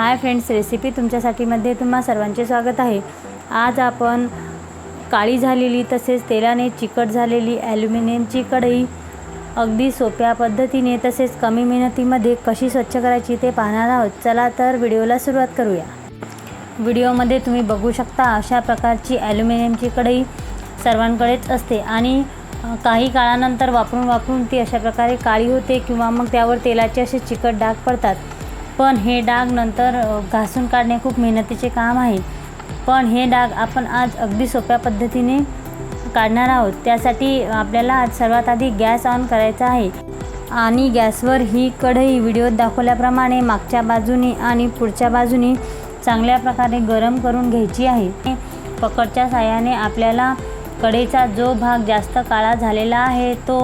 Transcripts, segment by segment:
Hi friends recipe तुमच्यासाठीमध्ये तुम्हा सर्वांचे स्वागत आहे. आज आपण काळी झालेली तसेच तेलाने चिकट झालेली ॲल्युमिनियमची कढई अगदी सोप्या पद्धतीने तसेच कमी मेहनतीमध्ये कशी स्वच्छ करायची ते पाहणार आहोत. चला तर व्हिडिओला सुरुवात करूया. व्हिडिओमध्ये तुम्ही बघू शकता अशा प्रकारची ॲल्युमिनियमची कढई सर्वांकडेच असते आणि काही काळानंतर वापरून वापरून ती अशा प्रकारे काळी होते किंवा मग त्यावर तेलाचे असे चिकट डाग पडतात. पण हे डाग नंतर घासून काढणे खूप मेहनतीचे काम आहे. पण हे डाग आपण आज अगदी सोप्या पद्धतीने काढणार आहोत. त्यासाठी आपल्याला आज सर्वात आधी गॅस ऑन करायचा आहे. आणि गॅसवर ही कढई व्हिडिओत दाखवल्याप्रमाणे मागच्या बाजूने आणि पुढच्या बाजूने चांगल्या प्रकारे गरम करून घ्यायची आहे. पकडच्या साह्याने आपल्याला कढईचा जो भाग जास्त काळा झालेला आहे तो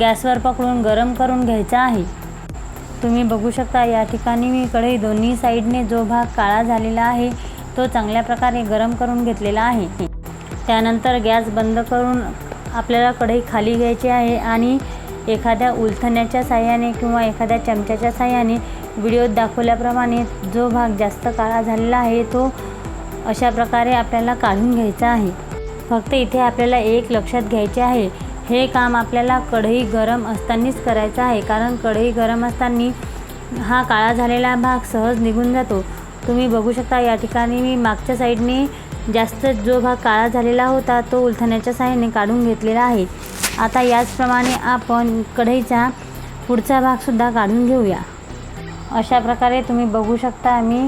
गॅसवर पकडून गरम करून घ्यायचा आहे. तुम्ही बघू शकता या ठिकाणी मी कढई दोन्ही साईडने जो भाग काळा झालेला आहे तो चांगल्या प्रकारे गरम करून घेतलेला आहे. त्यानंतर गॅस बंद करून आपल्याला कढई खाली घ्यायची आहे आणि एखाद्या उलथण्याच्या साह्याने किंवा एखाद्या चमच्याच्या साह्याने व्हिडिओत दाखवल्याप्रमाणे जो भाग जास्त काळा झालेला आहे तो अशा प्रकारे आपल्याला काढून घ्यायचा आहे. फक्त इथे आपल्याला एक लक्षात घ्यायचे आहे हे काम आपल्याला कढई गरम असतानाच करायचं आहे कारण कढई गरम असताना हा काळा झालेला भाग सहज निघून जातो. तुम्ही बघू शकता या ठिकाणी मी मागच्या साईडने जास्त जो भाग काळा झालेला होता तो उलथण्याच्या साहाय्याने काढून घेतलेला आहे. आता याचप्रमाणे आपण कढईचा पुढचा भागसुद्धा काढून घेऊया. अशा प्रकारे तुम्ही बघू शकता मी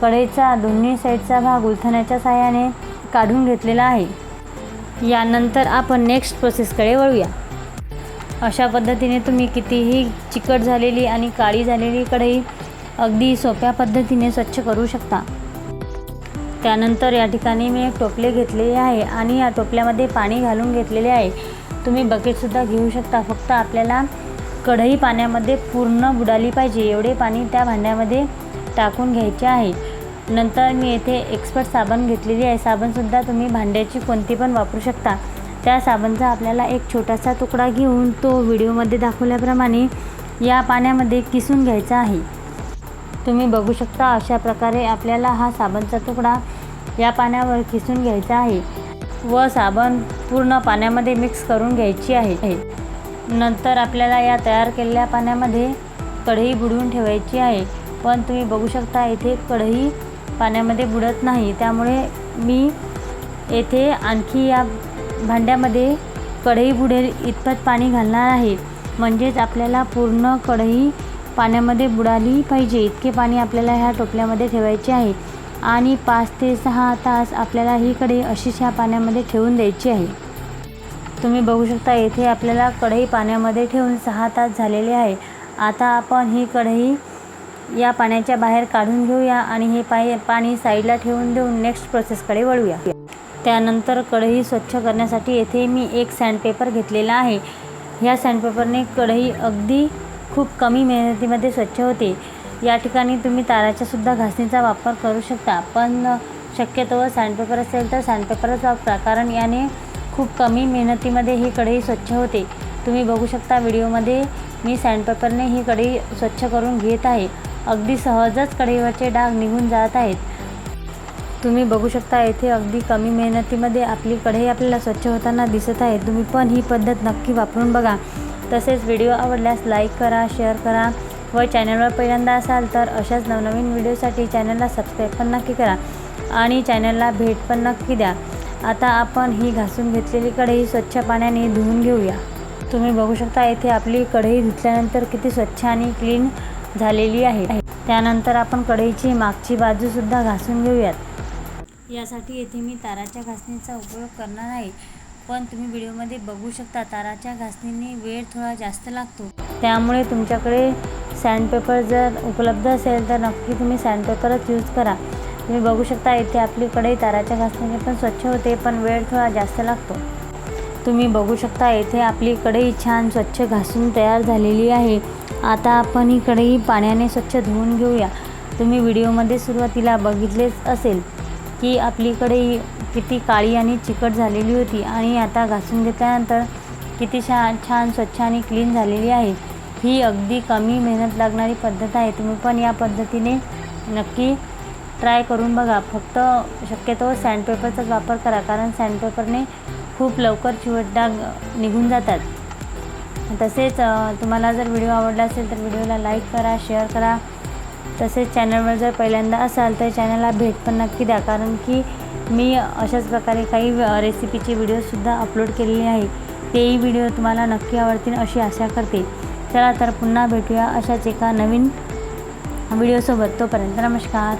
कढईचा दोन्ही साईडचा भाग उलथण्याच्या साहाय्याने काढून घेतलेला आहे. यानंतर आपण नेक्स्ट प्रोसेसकडे वळूया. अशा पद्धतीने तुम्ही कितीही चिकट झालेली आणि काळी झालेली कढई अगदी सोप्या पद्धतीने स्वच्छ करू शकता. त्यानंतर या ठिकाणी मी एक टोपले घेतलेले आहे आणि या टोपल्यामध्ये पाणी घालून घेतलेले आहे. तुम्ही बकेटसुद्धा घेऊ शकता. फक्त आपल्याला कढई पाण्यामध्ये पूर्ण बुडाली पाहिजे. एवढे पाणी त्या भांड्यामध्ये टाकून घ्यायचे आहे. नंतर मी येथे एक्सपर्ट साबण घेतलेली आहे. साबणसुद्धा तुम्ही भांड्याची कोणती पण वापरू शकता. त्या साबणचा आपल्याला एक छोटासा तुकडा घेऊन तो व्हिडिओमध्ये दाखवल्याप्रमाणे या पाण्यामध्ये किसून घ्यायचा आहे. तुम्ही बघू शकता अशा प्रकारे आपल्याला हा साबणचा तुकडा या पाण्यावर किसून घ्यायचा आहे व साबण पूर्ण पाण्यामध्ये मिक्स करून घ्यायची आहे. नंतर आपल्याला या तयार केलेल्या पाण्यामध्ये कढई बुडवून ठेवायची आहे. पण तुम्ही बघू शकता इथे कढई पाण्यामध्ये बुडत नाही. त्यामुळे मी येथे आणखी या भांड्यामध्ये कढई बुडेल इतपत पाणी घालणार आहे. म्हणजेच आपल्याला पूर्ण कढई पाण्यामध्ये बुडाली पाहिजे. इतके पाणी आपल्याला ह्या टोपल्यामध्ये ठेवायचे आहे. आणि पाच ते सहा तास आपल्याला ही कढई अशीच ह्या पाण्यामध्ये ठेवून द्यायची आहे. तुम्ही बघू शकता येथे आपल्याला कढई पाण्यामध्ये ठेवून सहा तास झालेले आहे. आता आपण ही कढई या पाण्याच्या बाहेर काढून घेऊया आणि हे पाय पाणी साईडला ठेवून देऊन नेक्स्ट प्रोसेसकडे वळूया. त्यानंतर कढई स्वच्छ करण्यासाठी येथे मी एक सँडपेपर घेतलेला आहे. ह्या सँडपेपरने कढई अगदी खूप कमी मेहनतीमध्ये स्वच्छ होते. या ठिकाणी तुम्ही ताराच्यासुद्धा घासणीचा वापर करू शकता पण शक्यतोवर सँडपेपर असेल तर सँडपेपरच वापरा कारण याने खूप कमी मेहनतीमध्ये ही कढई स्वच्छ होते. तुम्ही बघू शकता व्हिडिओमध्ये मी सँडपेपरने ही कढई स्वच्छ करून घेत आहे. अगदी सहजच कढईवरचे डाग निघून जात आहेत. तुम्ही बघू शकता येथे अगदी कमी मेहनतीमध्ये आपली कढई आपल्याला स्वच्छ होताना दिसत आहे. तुम्ही पण ही पद्धत नक्की वापरून बघा. तसेच व्हिडिओ आवडल्यास लाईक करा शेअर करा व चॅनलवर पहिल्यांदा असाल तर अशाच नवनवीन व्हिडिओसाठी चॅनलला सबस्क्राईब पण नक्की करा आणि चॅनलला भेट पण नक्की द्या. आता आपण ही घासून घेतलेली कढई स्वच्छ पाण्याने धुवून घेऊया. तुम्ही बघू शकता येथे आपली कढई धुतल्यानंतर किती स्वच्छ आणि क्लीन झालेली आहे. त्यानंतर आपण कढईची मागची बाजूसुद्धा घासून घेऊयात. यासाठी येथे मी ताराच्या घासणीचा उपयोग करणार आहे. पण तुम्ही व्हिडिओमध्ये बघू शकता ताराच्या घासणीने वेळ थोडा जास्त लागतो. त्यामुळे तुमच्याकडे सँडपेपर जर उपलब्ध असेल तर नक्की तुम्ही सँडपेपरच यूज करा. तुम्ही बघू शकता इथे आपली कढई ताराच्या घासणीने पण स्वच्छ होते पण वेळ थोडा जास्त लागतो. तुम्ही बघू शकता येथे आपली कढई छान स्वच्छ घासून तयार झालेली आहे. आता आपण ही कढई पाण्याने स्वच्छ धुवून घेऊया. तुम्ही व्हिडिओमध्ये सुरुवातीला बघितलेच असेल की आपली कढई किती काळी आणि चिकट झालेली होती आणि आता घासून घेतल्यानंतर किती छान छान स्वच्छ आणि क्लीन झालेली आहे. ही अगदी कमी मेहनत लागणारी पद्धत आहे. तुम्ही पण या पद्धतीने नक्की ट्राय करून बघा. फक्त शक्यतो सँडपेपरचाच वापर करा. कारण सँडपेपरने खूप लवकर चिवट डाग निघून जातात. तसेच तुम्हाला जर व्हिडिओ आवडला असेल तर व्हिडिओला लाईक करा शेअर करा. तसेच चॅनलवर जर पहिल्यांदा असाल तर चॅनलला भेट पण नक्की द्या कारण की मी अशाच प्रकारे काही रेसिपीचे व्हिडिओसुद्धा अपलोड केलेले आहे. तेही व्हिडिओ तुम्हाला नक्की आवडतील अशी आशा करते. चला तर पुन्हा भेटूया अशाच एका नवीन व्हिडिओसोबत. तोपर्यंत नमस्कार.